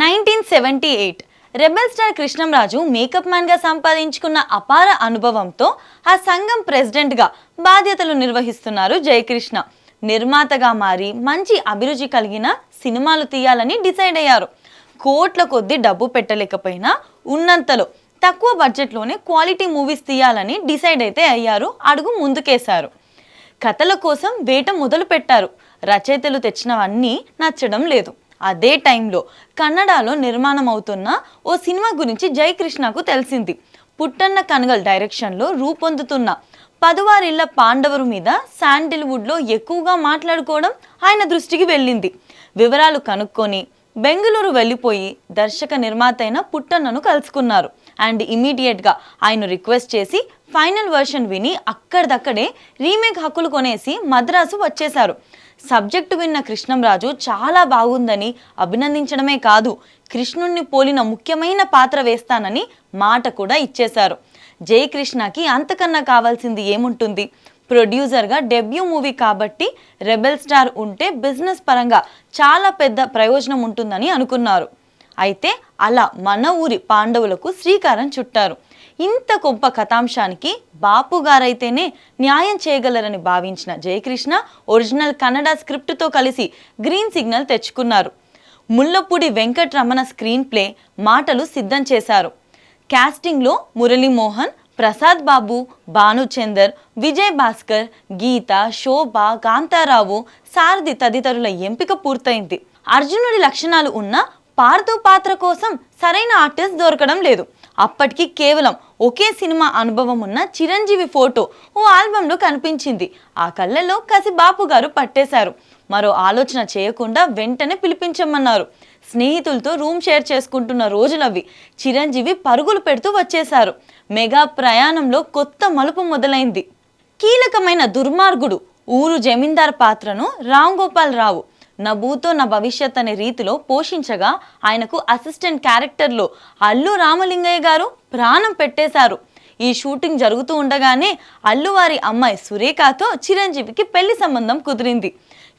Nineteen seventy eight rebel star Krishnamraju makeup మ్యాన్గా సంపాదించుకున్న అపార అనుభవంతో ఆ సంఘం ప్రెసిడెంట్గా బాధ్యతలు నిర్వహిస్తున్నారు జయకృష్ణ. నిర్మాతగా మారి మంచి అభిరుచి కలిగిన సినిమాలు తీయాలని డిసైడ్ అయ్యారు. కోట్ల కొద్దీ డబ్బు పెట్టలేకపోయినా ఉన్నంతలో తక్కువ బడ్జెట్లోనే క్వాలిటీ మూవీస్ తీయాలని డిసైడ్ అయితే అయ్యారు అడుగు ముందుకేశారు. కథల కోసం వేట మొదలు పెట్టారు రచయితలు తెచ్చినవన్నీ నచ్చడం లేదు. అదే టైంలో కన్నడలో నిర్మాణం అవుతున్న ఓ సినిమా గురించి జయకృష్ణకు తెలిసింది. పుట్టన్న కనగల్ డైరెక్షన్లో రూపొందుతున్న పదువారిళ్ళ పాండవరు మీద శాండిల్వుడ్లో ఎక్కువగా మాట్లాడుకోవడం ఆయన దృష్టికి వెళ్ళింది. వివరాలు కనుక్కొని బెంగళూరు వెళ్ళిపోయి దర్శక నిర్మాత అయిన పుట్టన్నను కలుసుకున్నారు. అండ్ ఇమీడియట్గా ఆయన రిక్వెస్ట్ చేసి ఫైనల్ వర్షన్ విని అక్కడిదక్కడే రీమేక్ హక్కులు కొనేసి మద్రాసు వచ్చేశారు. సబ్జెక్టు విన్న కృష్ణంరాజు చాలా బాగుందని అభినందించడమే కాదు కృష్ణుణ్ణి పోలిన ముఖ్యమైన పాత్ర వేస్తానని మాట కూడా ఇచ్చేశారు. జయకృష్ణకి అంతకన్నా కావాల్సింది ఏముంటుంది? ప్రొడ్యూసర్గా డెబ్యూ మూవీ కాబట్టి రెబెల్ స్టార్ ఉంటే బిజినెస్ పరంగా చాలా పెద్ద ప్రయోజనం ఉంటుందని అనుకున్నారు. అయితే అలా మన ఊరి పాండవులకు శ్రీకారం చుట్టారు. ఇంత గొప్ప కథాంశానికి బాపు గారైతేనే న్యాయం చేయగలరని భావించిన జయకృష్ణ ఒరిజినల్ కన్నడ స్క్రిప్ట్తో కలిసి గ్రీన్ సిగ్నల్ తెచ్చుకున్నారు. ముల్లపూడి వెంకటరమణ స్క్రీన్ ప్లే మాటలు సిద్ధం చేశారు. క్యాస్టింగ్లో మురళీమోహన్ ప్రసాద్ బాబు భానుచందర్ విజయ్ భాస్కర్ గీత శోభ కాంతారావు సారథి తదితరుల ఎంపిక పూర్తయింది. అర్జునుడి లక్షణాలు ఉన్న పార్థు పాత్ర కోసం సరైన ఆర్టిస్ట్ దొరకడం లేదు. అప్పటికి కేవలం ఒకే సినిమా అనుభవం ఉన్న చిరంజీవి ఫోటో ఓ ఆల్బంలో కనిపించింది. ఆ కళ్ళల్లో కసి బాపు గారు పట్టేశారు. మరో ఆలోచన చేయకుండా వెంటనే పిలిపించమన్నారు. స్నేహితులతో రూమ్ షేర్ చేసుకుంటున్న రోజులవి చిరంజీవి పరుగులు పెడుతూ వచ్చేశారు. మెగా ప్రయాణంలో కొత్త మలుపు మొదలైంది. కీలకమైన దుర్మార్గుడు ఊరు జమీందార్ పాత్రను రామ్ గోపాల్ రావు నా భూతో నా భవిష్యత్ అనే రీతిలో పోషించగా ఆయనకు అసిస్టెంట్ క్యారెక్టర్లో అల్లు రామలింగయ్య గారు ప్రాణం పెట్టేశారు. ఈ షూటింగ్ జరుగుతూ ఉండగానే అల్లు వారి అమ్మాయి సురేఖతో చిరంజీవికి పెళ్ళి సంబంధం కుదిరింది.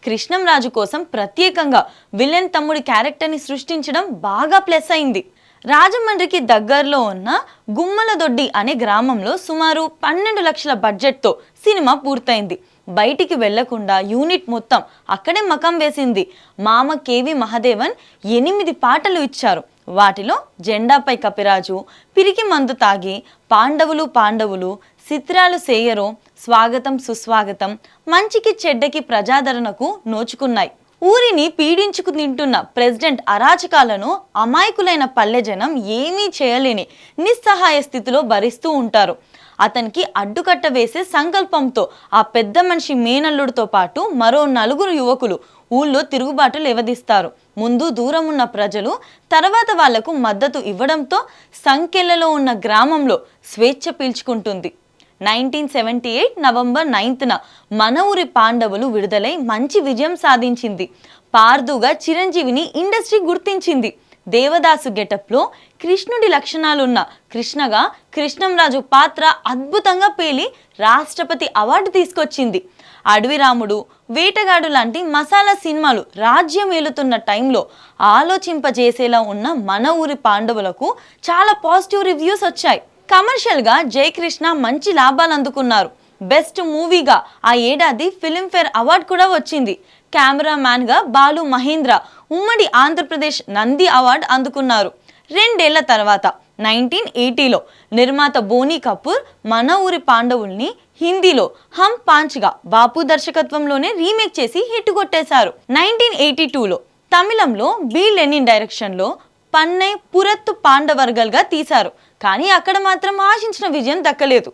కృష్ణంరాజు కోసం ప్రత్యేకంగా విలన్ తమ్ముడి క్యారెక్టర్ని సృష్టించడం బాగా ప్లస్ అయింది. రాజమండ్రికి దగ్గరలో ఉన్న గుమ్మలదొడ్డి అనే గ్రామంలో సుమారు పన్నెండు లక్షల బడ్జెట్తో సినిమా పూర్తయింది. బయటికి వెళ్ళకుండా యూనిట్ మొత్తం అక్కడే మకం వేసింది. మామ కేవి మహదేవన్ ఎనిమిది పాటలు ఇచ్చారు. వాటిలో జెండాపై కపిరాజు పిరికి మందు తాగి పాండవులు పాండవులు చిత్రాలు సేయరో స్వాగతం సుస్వాగతం మంచికి చెడ్డకి ప్రజాదరణకు నోచుకున్నాయి. ఊరిని పీడించుకు తింటున్న ప్రెసిడెంట్ అరాచకాలను అమాయకులైన పల్లె జనం ఏమీ చేయలేని నిస్సహాయ స్థితిలో భరిస్తూ ఉంటారు. అతనికి అడ్డుకట్ట వేసే సంకల్పంతో ఆ పెద్ద మనిషి మేనల్లుడితో పాటు మరో నలుగురు యువకులు ఊళ్ళో తిరుగుబాటు లేవదీస్తారు. ముందు దూరం ఉన్న ప్రజలు తర్వాత వాళ్ళకు మద్దతు ఇవ్వడంతో సంఖ్యలలో ఉన్న గ్రామంలో స్వేచ్ఛ పీల్చుకుంటుంది. నైన్టీన్ సెవెంటీ ఎయిట్ నవంబర్ నైన్త్న మన ఊరి పాండవులు విడుదలై మంచి విజయం సాధించింది. పార్దుగా చిరంజీవిని ఇండస్ట్రీ గుర్తించింది. దేవదాసు గెటప్లో కృష్ణుడి లక్షణాలున్న కృష్ణగా కృష్ణంరాజు పాత్ర అద్భుతంగా పేలి రాష్ట్రపతి అవార్డు తీసుకొచ్చింది. అడవిరాముడు వేటగాడు లాంటి మసాలా సినిమాలు రాజ్యం ఏలుతున్న టైంలో ఆలోచింపజేసేలా ఉన్న మన ఊరి పాండవులకు చాలా పాజిటివ్ రివ్యూస్ వచ్చాయి. కమర్షియల్గా జయకృష్ణ మంచి లాభాలు అందుకున్నారు. బెస్ట్ మూవీగా ఆ ఏడాది ఫిలింఫేర్ అవార్డు కూడా వచ్చింది. కెమెరామ్యాన్గా బాలు మహేంద్ర ఉమ్మడి ఆంధ్రప్రదేశ్ నంది అవార్డు అందుకున్నారు. రెండేళ్ళ తర్వాత నైన్టీన్ ఎయిటీలో నిర్మాత బోనీ కపూర్ మన ఊరి పాండవుల్ని హిందీలో హమ్ పాంచ్గా బాపు దర్శకత్వంలోనే రీమేక్ చేసి హిట్ కొట్టేశారు. నైన్టీన్ ఎయిటీ టూలో తమిళంలో బి లెనిన్ డైరెక్షన్లో పన్నై పురత్తు పాండవర్గల్గా తీశారు. కానీ అక్కడ మాత్రం ఆశించిన విజయం దక్కలేదు.